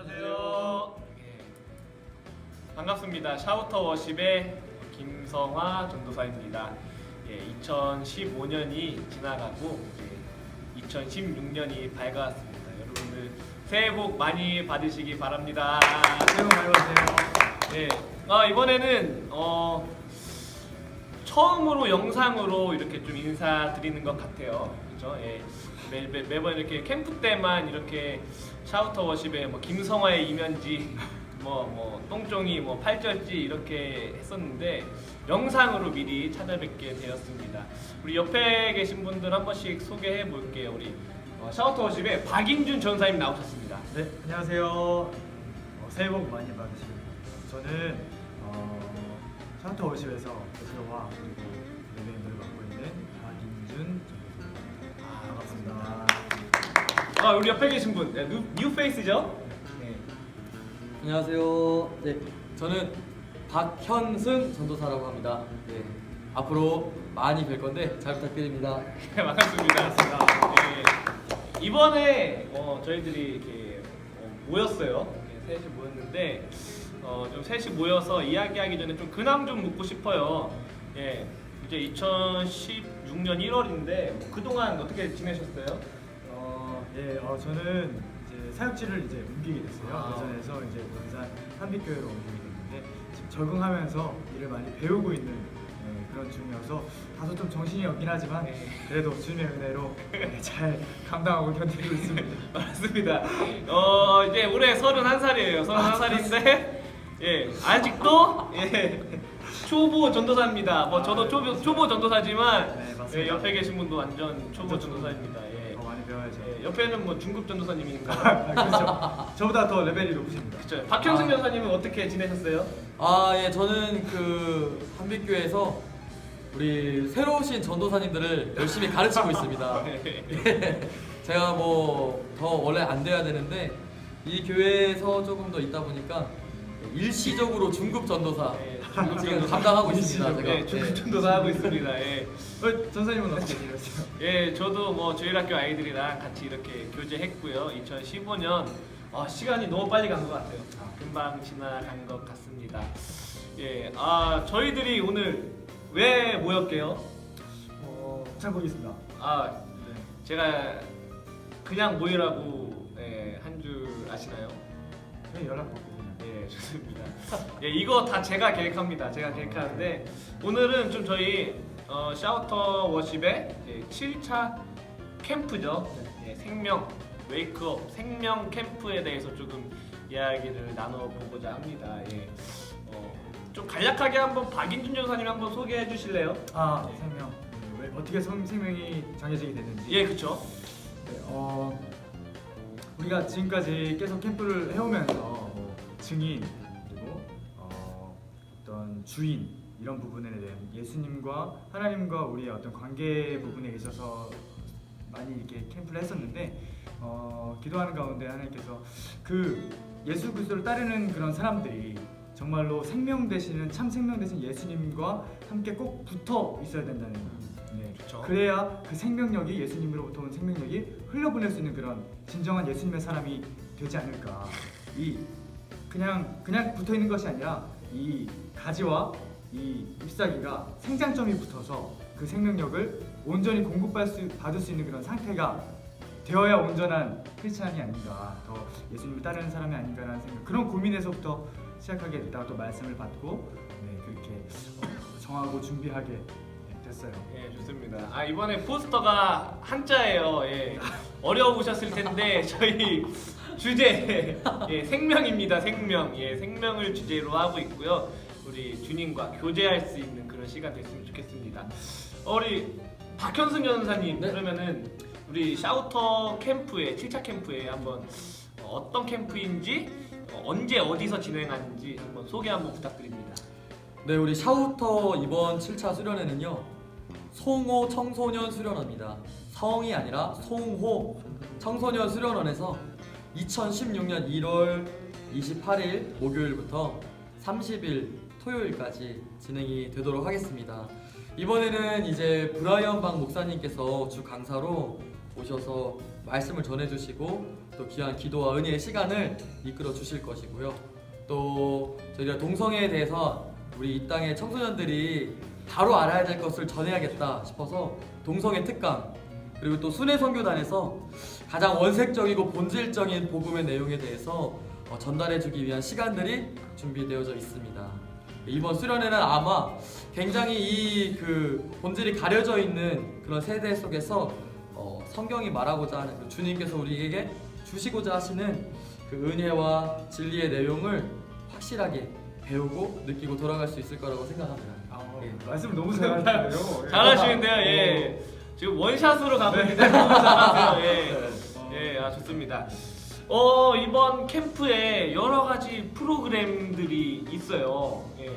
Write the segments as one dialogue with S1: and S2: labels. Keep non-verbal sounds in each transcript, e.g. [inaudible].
S1: 안녕하세요. 예. 반갑습니다. 샤우터 워십의 김성화 전도사입니다. 예, 2015년이 지나가고 예, 2016년이 밝아왔습니다. 여러분들 새해 복 많이 받으시기 바랍니다.
S2: 새해 복 많이 받으세요.
S1: 예, 아, 이번에는 어, 처음으로 영상으로 이렇게 좀 인사드리는 것 같아요. 그죠? 예. 매, 매, 매번 이렇게 캠프 때만 이렇게 샤우터 워십에 뭐 김성화의 이면지 뭐, 뭐, 똥종이 뭐, 팔절지 이렇게 했었는데 영상으로 미리 찾아뵙게 되었습니다. 우리 옆에 계신 분들 한 번씩 소개해 볼게요. 우리 어, 샤우터 워십에 박인준 전사님 나오셨습니다.
S2: 네, 안녕하세요. 어, 새해 복 많이 받으시고 저는 어, 샤우터 워십에서 대표와 그리고 예배임을 맡고 있는 박인준 전도사입니다.
S1: 아,
S2: 반갑습니다.
S1: 아, 우리 옆에 계신 분, 네, 뉴, 뉴 페이스죠? 네.
S3: 안녕하세요. 네, 저는 박현승 전도사라고 합니다. 네, 앞으로 많이 뵐 건데 잘 부탁드립니다.
S1: 네, 반갑습니다. 네, 이번에 어, 저희들이 이렇게 어, 모였어요. 이렇게 셋이 모였는데 어, 좀 셋이 모여서 이야기하기 전에 좀 근황 좀 묻고 싶어요. 예, 이제 2016년 1월인데 뭐 그동안 어떻게 지내셨어요?
S2: 어, 예, 어, 저는 이제 사역지를 이제 옮기게 됐어요.
S1: 아.
S2: 대전에서 이제 군산 한빛교회로 옮기게 됐는데 지금 적응하면서 일을 많이 배우고 있는 예, 그런 중이어서 다소 좀 정신이 없긴 하지만
S1: 네.
S2: 그래도 주님의 은혜로 예, 잘 감당하고 견디고 있습니다. [laughs]
S1: 맞습니다. 어, 이제 올해 31살이에요. 31살인데 예, 아직도 예, 초보 전도사입니다. 뭐 저도 초보, 초보 전도사지만
S2: 네, 맞습니다.
S1: 예, 옆에 계신 분도 완전 초보
S2: 완전
S1: 전도사입니다. 예.
S2: 더 많이 배워야죠.
S1: 예, 옆에는 뭐 중급 전도사님이니까.
S2: 아, [laughs] 그렇죠. 저보다 더 레벨이 높으십니다.
S1: 그렇죠. 박형승
S3: 아.
S1: 전사님은 어떻게 지내셨어요?
S3: 아, 예, 저는 그 한빛교회에서 우리 새로 오신 전도사님들을 열심히 가르치고 있습니다. [laughs] 예, 제가 뭐 더 원래 안 돼야 되는데 이 교회에서 조금 더 있다 보니까 일시적으로 중급 전도사
S1: 예,
S3: 중급 지금 감당하고 있습니다. 제가.
S1: 예, 중급 전도사 하고 있습니다. 예.
S2: 어, 전사님은 어떻게 지내셨어요?
S1: 예, 저도 뭐 주일학교 아이들이랑 같이 이렇게 교제했고요. 2015년 아, 시간이 너무 빨리 간 것 같아요. 아, 금방 지나간 것 같습니다. 예, 아 저희들이 오늘 왜 모였게요?
S2: 어, 잘 보겠습니다.
S1: 아,
S2: 네.
S1: 제가 그냥 모이라고 예, 한줄 아시나요?
S2: 저희 연락 받고 그냥.
S1: 예, 좋습니다. 예, 이거 다 제가 계획합니다. 제가 계획하는데 오늘은 좀 저희 어, 샤우터 워십의 이제 7차 캠프죠. 예, 생명 웨이크업 생명 캠프에 대해서 조금 이야기를 나눠보고자 합니다. 예. 어, 좀 간략하게 한번 박인준 전사님 한번 소개해 주실래요?
S2: 아, 생명. 네, 왜 어떻게 성, 생명이 정해지게 됐는지.
S1: 예, 그렇죠.
S2: 네, 어, 우리가 지금까지 계속 캠프를 해오면서 뭐 증인 그리고 어, 어떤 주인 이런 부분에 대한 예수님과 하나님과 우리의 어떤 관계 부분에 있어서 많이 이렇게 캠프를 했었는데 어, 기도하는 가운데 하나님께서 그 예수 그리스도를 따르는 그런 사람들이 정말로 생명 되시는 참 생명 되신 예수님과 함께 꼭 붙어 있어야 된다는 네.
S1: 그렇죠.
S2: 그래야 그 생명력이 예수님으로부터 온 생명력이 흘러보낼 수 있는 그런 진정한 예수님의 사람이 되지 않을까. 이 그냥 그냥 붙어 있는 것이 아니라 이 가지와 이 잎사귀가 생장점이 붙어서 그 생명력을 온전히 공급받을 수, 받을 수 있는 그런 상태가 되어야 온전한 크리스찬이 아닌가, 더 예수님을 따르는 사람이 아닌가라는 생각. 그런 고민에서부터 시작하게 됐다가 또 말씀을 받고 네, 그렇게 어, 정하고 준비하게 네, 됐어요.
S1: 예, 좋습니다. 아 이번에 포스터가 한자예요. 예. 어려우셨을 텐데 저희 주제 예, 생명입니다. 생명. 예, 생명을 주제로 하고 있고요. 우리 주님과 교제할 수 있는 그런 시간 됐으면 좋겠습니다. 어, 우리 박현승 전사님
S3: 네.
S1: 그러면은 우리 샤우터 캠프에 7차 캠프에 한번 어, 어떤 캠프인지 어, 언제 어디서 진행하는지 한번 소개 한번 부탁드립니다.
S3: 네, 우리 샤우터 이번 7차 수련회는요. 송호 청소년 수련원입니다. 성이 아니라 송호 청소년 수련원에서 2016년 1월 28일 목요일부터 30일 토요일까지 진행이 되도록 하겠습니다. 이번에는 이제 브라이언 박 목사님께서 주 강사로 오셔서 말씀을 전해주시고 또 귀한 기도와 은혜의 시간을 이끌어 주실 것이고요. 또 저희가 동성애에 대해서 우리 이 땅의 청소년들이 바로 알아야 될 것을 전해야겠다 싶어서 동성애 특강 그리고 또 순회 선교단에서 가장 원색적이고 본질적인 복음의 내용에 대해서 어, 전달해주기 위한 시간들이 준비되어져 있습니다. 이번 수련회는 아마 굉장히 이 그 본질이 가려져 있는 그런 세대 속에서 어, 성경이 말하고자 하는 그 주님께서 우리에게 주시고자 하시는 그 은혜와 진리의 내용을 확실하게 배우고 느끼고 돌아갈 수 있을 거라고 생각합니다.
S2: 아,
S3: 예.
S2: 말씀 너무 잘하시네요.
S1: 잘하시는데요. 예. 지금 원샷으로 가고 있는데 너무 잘하세요. [laughs] 예.
S2: 어.
S1: 예, 아 좋습니다. 어 이번 캠프에 여러 가지 프로그램들이 있어요. 예.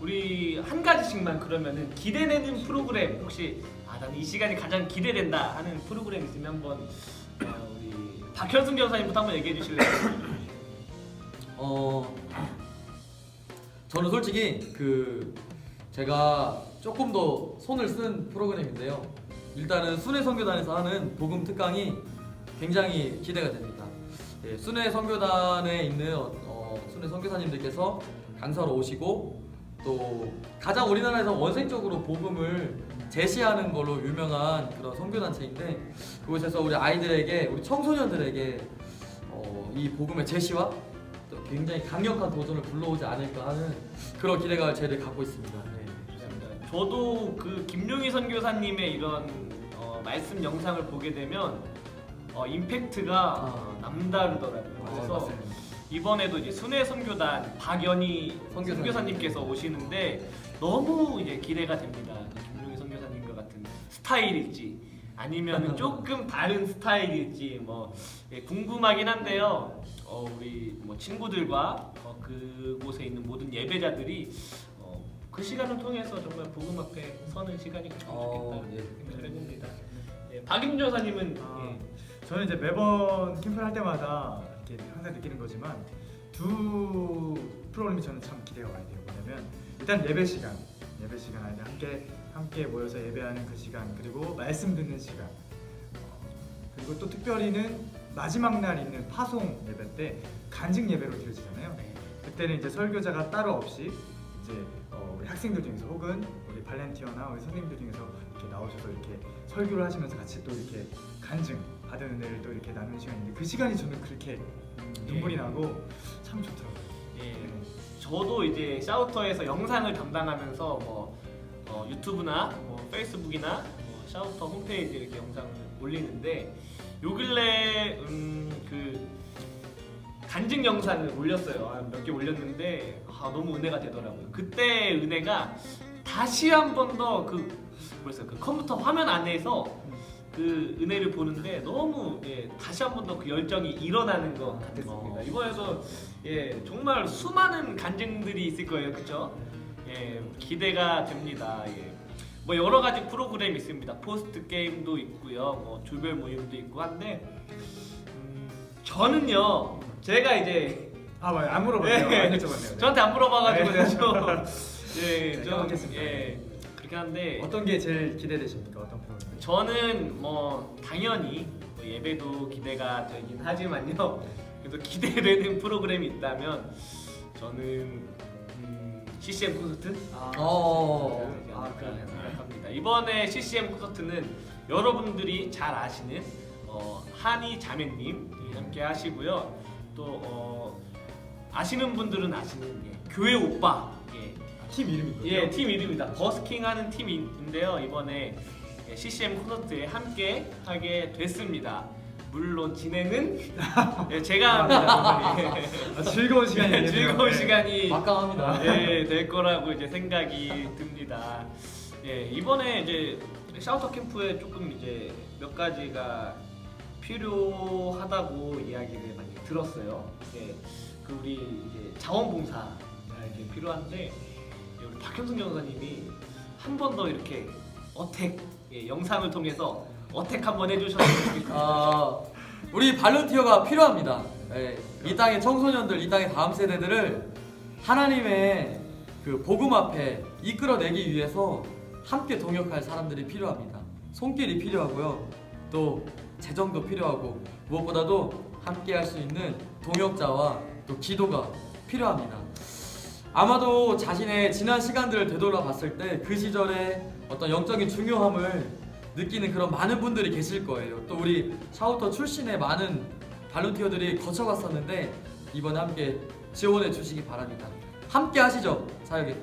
S1: 우리 한 가지씩만 그러면은 기대되는 프로그램 혹시 아 나는 이 시간이 가장 기대된다 하는 프로그램 있으면 한번 어, 우리 박현승 교사님부터 한번 얘기해 주실래요? [coughs]
S3: 어 저는 솔직히 그 제가 조금 더 손을 쓴 프로그램인데요. 일단은 순회 선교단에서 하는 복음 특강이 굉장히 기대가 됩니다. 예, 순회 선교단에 있는 어, 어, 순회 선교사님들께서 강사로 오시고 또 가장 우리나라에서 원색적으로 복음을 제시하는 걸로 유명한 그런 선교단체인데 그곳에서 우리 아이들에게 우리 청소년들에게 어, 이 복음의 제시와 또 굉장히 강력한 도전을 불러오지 않을까 하는 그런 기대가 저희를 갖고 있습니다. 네.
S1: 저도 그 김용희 선교사님의 이런 어, 말씀 영상을 보게 되면 어, 임팩트가 어, 남다르더라고요. 그래서. 이번에도 이제 순회 선교단 박연희
S3: 선교사님.
S1: 선교사님께서 오시는데 너무 이제 기대가 됩니다. 김용희 선교사님과 같은 스타일일지 아니면 [laughs] 조금 다른 스타일일지 뭐 예, 궁금하긴 한데요. 어, 우리 뭐 친구들과 어, 그곳에 있는 모든 예배자들이 어, 그 시간을 통해서 정말 복음 앞에 서는 시간이 갔으면
S3: 어,
S1: 좋겠다
S3: 예.
S1: 생각을 해봅니다. 예, 박임 조사님은
S2: 아,
S1: 예,
S2: 저는 이제 매번 캠프를 할 때마다 이렇게 항상 느끼는 거지만 두 프로그램이 저는 참 기대가 많이 돼요. 뭐냐면 일단 예배 시간, 예배 시간 안에 함께 함께 모여서 예배하는 그 시간 그리고 말씀 듣는 시간 어, 그리고 또 특별히는 마지막 날 있는 파송 예배 때 간증 예배로 드려지잖아요.
S1: 네.
S2: 그때는 이제 설교자가 따로 없이 이제 어, 우리 학생들 중에서 혹은 우리 발렌티어나 우리 선생님들 중에서 이렇게 나오셔서 이렇게 설교를 하시면서 같이 또 이렇게 간증 받은 은혜를 또 이렇게 나누는 시간인데 그 시간이 저는 그렇게 눈물이
S1: 예.
S2: 나고 참 좋더라고요.
S1: 예,
S2: 네.
S1: 저도 이제 샤우터에서 영상을 담당하면서 뭐 어, 유튜브나 뭐 페이스북이나 뭐 샤우터 홈페이지에 이렇게 영상을 올리는데 요 근래 음, 그 간증 영상을 올렸어요. 몇 개 올렸는데 아, 너무 은혜가 되더라고요. 그때 은혜가 다시 한 번 더 그 뭐였어요? 그 컴퓨터 화면 안에서 그 은혜를 보는데 너무 예, 다시 한 번 더 그 열정이 일어나는 것 같았습니다.
S3: 어.
S1: 이번에도 예, 정말 수많은 간증들이 있을 거예요, 그렇죠? 예, 기대가 됩니다. 예. 뭐 여러 가지 프로그램이 있습니다. 포스트 게임도 있고요, 뭐 조별 모임도 있고 한데 음, 저는요, 제가 이제
S2: 아 맞아요. 안 물어봤네요.
S1: 예.
S2: 안 여쭤봤네요.
S1: 저한테 안 물어봐가지고
S2: 네.
S1: 내가 좀 [laughs] 예,
S2: 네,
S1: 좀. 예, 그렇게 한데
S2: 어떤 게 제일 기대되십니까? 어떤 프로그램?
S1: 저는 뭐 당연히 뭐 예배도 기대가 되긴 하지만요. 그래도 기대되는 [laughs] 프로그램이 있다면 저는 음, CCM 콘서트
S2: 아,
S3: 어.
S2: 아 그러네요.
S1: 생각합니다. 이번에 CCM 콘서트는 여러분들이 잘 아시는 어, 한이 자매님 함께 하시고요. 또 어, 아시는 분들은 아시는 예, 교회 오빠
S2: 팀 이름이거든요.
S1: 예, 팀 이름입니다. 버스킹하는 팀인데요. 이번에 예, CCM 콘서트에 함께 하게 됐습니다. 물론 진행은 [laughs] 예, 제가 합니다. 예.
S2: 아, 즐거운 시간이네요.
S1: 예, 즐거운
S2: 네.
S1: 시간이
S3: 막강합니다.
S1: 예, 될 거라고 이제 생각이 듭니다. 예, 이번에 이제 샤우터 캠프에 조금 이제 몇 가지가 필요하다고 이야기를 많이 들었어요. 예, 그 우리 이제 자원봉사가 이렇게 필요한데 박현승 전사님이 한 번 더 이렇게 어택 예, 영상을 통해서 어택 한 번 해주셨으면 좋겠습니다.
S3: 아, 우리 발런티어가 필요합니다. 예, 이 땅의 청소년들, 이 땅의 다음 세대들을 하나님의 그 복음 앞에 이끌어내기 위해서 함께 동역할 사람들이 필요합니다. 손길이 필요하고요. 또 재정도 필요하고 무엇보다도 함께 할 수 있는 동역자와 또 기도가 필요합니다. 아마도 자신의 지난 시간들을 되돌아 봤을 때 그 시절의 어떤 영적인 중요함을 느끼는 그런 많은 분들이 계실 거예요. 또 우리 샤우터 출신의 많은 발론티어들이 거쳐갔었는데 이번에 함께 지원해 주시기 바랍니다. 함께 하시죠, 사역에.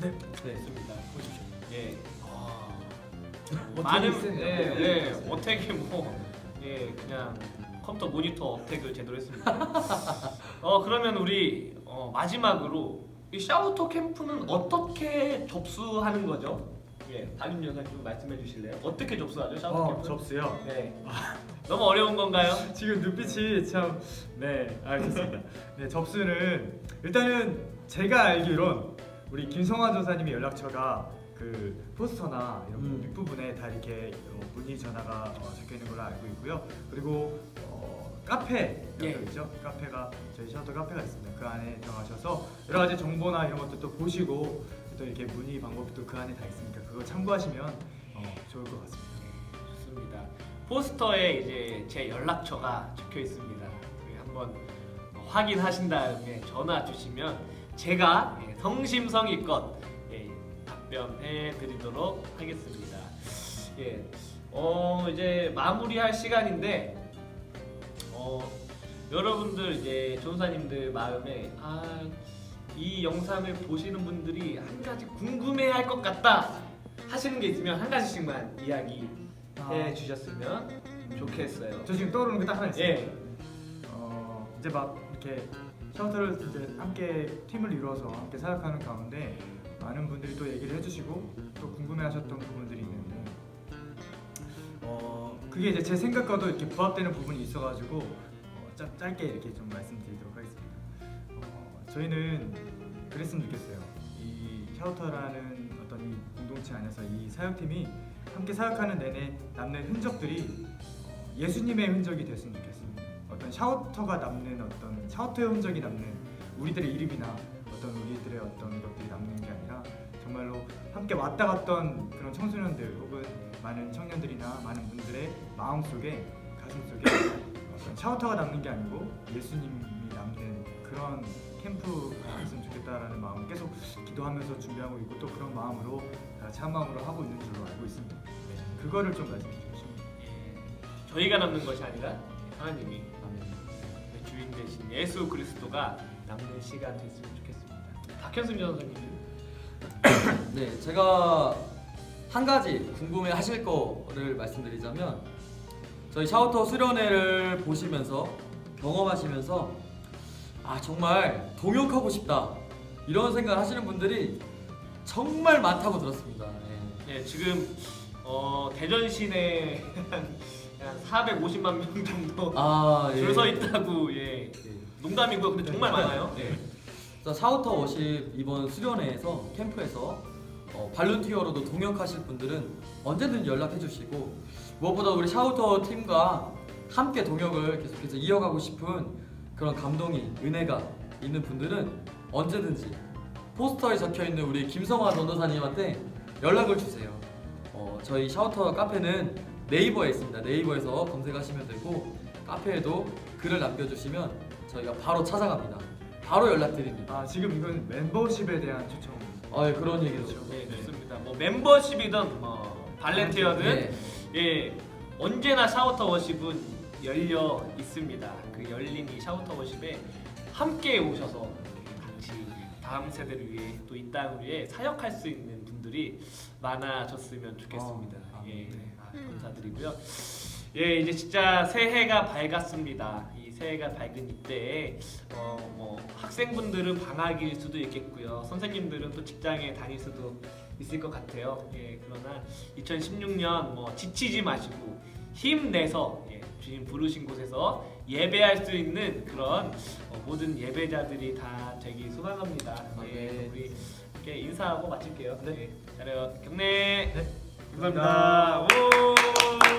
S2: 네.
S3: 네.
S1: 좋습니다. 보십시오. 예. 아, 많은. 예, 예. 어택이 뭐 예, 그냥 컴퓨터 모니터 어택을 제대로 했습니다. [laughs] 어 그러면 우리 어, 마지막으로 이 샤우터 캠프는 어떻게 접수하는 거죠? 예, 박임 여사님 좀 말씀해 주실래요? 어떻게 접수하죠, 샤우터
S2: 어,
S1: 캠프?
S2: 접수요.
S1: 네. [laughs] 너무 어려운 건가요? [laughs]
S2: 지금 눈빛이 참 네 알겠습니다. 네 접수는 일단은 제가 알기론 우리 김성환 전사님의 연락처가 그 포스터나 이런
S3: 음.
S2: 윗부분에 다 이렇게 어, 문의 전화가 어, 적혀 있는 걸로 알고 있고요. 그리고 어, 카페
S1: 예.
S2: 있죠. 카페가 저희 샤우터 카페가 있습니다. 그 안에 들어가셔서 여러 가지 정보나 이런 것도 또 보시고 또 이렇게 문의 방법도 그 안에 다 있으니까 그거 참고하시면 어, 좋을 것 같습니다.
S1: 좋습니다. 포스터에 이제 제 연락처가 적혀 있습니다. 그 한번 확인하신 다음에 전화 주시면 제가 예, 성심성의껏 예, 답변해 드리도록 하겠습니다. 예, 어 이제 마무리할 시간인데 어 여러분들 이제 전사님들 마음에 아 이 영상을 보시는 분들이 한 가지 궁금해할 것 같다 하시는 게 있으면 한 가지씩만 이야기 해 주셨으면 좋겠어요.
S2: 저 지금 떠오르는 게 딱 하나 있어요.
S1: 예.
S2: 어, 이제 막 이렇게 샤우터를 이제 함께 팀을 이루어서 함께 사역하는 가운데 많은 분들이 또 얘기를 해주시고 또 궁금해하셨던 부분들이 있는데 어 그게 이제 제 생각과도 이렇게 부합되는 부분이 있어가지고 어, 짧, 짧게 이렇게 좀 말씀드리도록 하겠습니다. 어, 저희는 그랬으면 좋겠어요. 이 샤우터라는 어떤 이 공동체 안에서 이 사역팀이 함께 사역하는 내내 남는 흔적들이 어, 예수님의 흔적이 됐으면 좋겠습니다. 어떤 샤우터가 남는 어떤 샤우터의 흔적이 남는 우리들의 이름이나 어떤 우리들의 어떤 것들이 남는 게 아니라 정말로 함께 왔다 갔던 그런 청소년들 혹은 많은 청년들이나 많은 분들의 마음 속에 가슴 속에 샤우터가 남는 게 아니고 예수님이 남는 그런 캠프가 됐으면 좋겠다라는 마음 계속 기도하면서 준비하고 있고 또 그런 마음으로 한 마음으로 하고 있는 줄로 알고 있습니다. 네, 그거를 좀 말씀해 주시죠.
S1: 예. 저희가 남는 것이 아니라 하나님이 그 주인 되신 예수 그리스도가 남는 시간 됐으면 좋겠습니다. 박현승 전사님. [coughs]
S3: 네, 제가 한 가지 궁금해 하실 거를 말씀드리자면 저희 샤우터 수련회를 보시면서 경험하시면서 아 정말 동역하고 싶다 이런 생각 하시는 분들이 정말 많다고 들었습니다. 네.
S1: 예, 지금 어, 대전 시내 한, 한 450만 명 정도
S3: 아 예.
S1: 줄 서 있다고 예.
S3: 예.
S1: 농담이고요. 근데 정말 많아요. 예.
S3: 자, 샤우터 워십 이번 수련회에서 캠프에서 어, 발룬티어로도 동역하실 분들은 언제든 연락해 주시고 무엇보다 우리 샤우터 팀과 함께 동역을 계속해서 이어가고 싶은 그런 감동이 은혜가 있는 분들은 언제든지 포스터에 적혀 있는 우리 김성화 전도사님한테 연락을 주세요. 어, 저희 샤우터 카페는 네이버에 있습니다. 네이버에서 검색하시면 되고 카페에도 글을 남겨주시면 저희가 바로 찾아갑니다. 바로 연락드립니다.
S2: 아 지금 이건 멤버십에 대한 초청.
S3: 아, 예, 그런 얘기죠.
S1: 네, 좋습니다. 뭐 멤버십이든 뭐 발렌티어든
S3: 네.
S1: 예 언제나 샤우터 워십은 열려 있습니다. 그 열린 이 샤우터 워십에 함께 오셔서 같이 다음 세대를 위해 또 이 땅을 위해 사역할 수 있는 분들이 많아졌으면 좋겠습니다.
S2: 어, 아,
S1: 예,
S2: 네.
S1: 아, 감사드리고요. 예, 이제 진짜 새해가 밝았습니다. 이 새해가 밝은 이때에 어, 뭐 학생분들은 방학일 수도 있겠고요. 선생님들은 또 직장에 다닐 수도 있을 것 같아요. 예, 그러나 2016년 뭐 지치지 마시고 힘내서 예, 주님 부르신 곳에서 예배할 수 있는 그런 어, 모든 예배자들이 다 되기 소망합니다.
S3: 아,
S1: 예,
S3: 네.
S1: 우리 이렇게 인사하고 마칠게요.
S2: 네.
S1: 예, 잘해요. 경례.
S2: 네.
S1: 감사합니다. 오.